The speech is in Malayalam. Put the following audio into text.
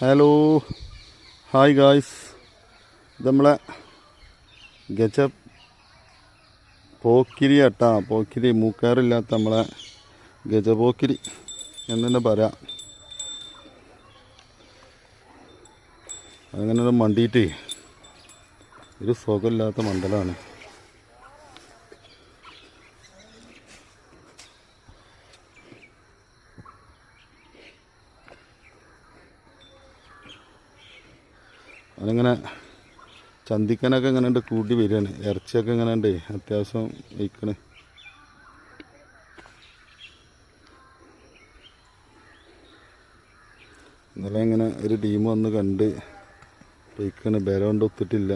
ഹലോ. ഹായ് ഗായ്സ് ഇത് നമ്മളെ ഗജ പോക്കിരി ഏട്ടാ പോക്കിരി മൂക്കാറില്ലാത്ത നമ്മളെ ഗജപോക്കിരി എന്ന് തന്നെ പറയാം. അങ്ങനെ മണ്ടിയിട്ട് ഒരു സുഖമില്ലാത്ത മണ്ഡലമാണ് അതിങ്ങനെ ചന്തിക്കനൊക്കെ ഇങ്ങനെ ഉണ്ട് കൂട്ടി വരികയാണ് ഇറച്ചിയൊക്കെ ഇങ്ങനെ ഉണ്ട് അത്യാവശ്യം വയ്ക്കണേ. ഇന്നലെ ഇങ്ങനെ ഒരു ടീം വന്ന് കണ്ട് വയ്ക്കണ്. ബലം കൊണ്ട് ഒത്തിട്ടില്ല.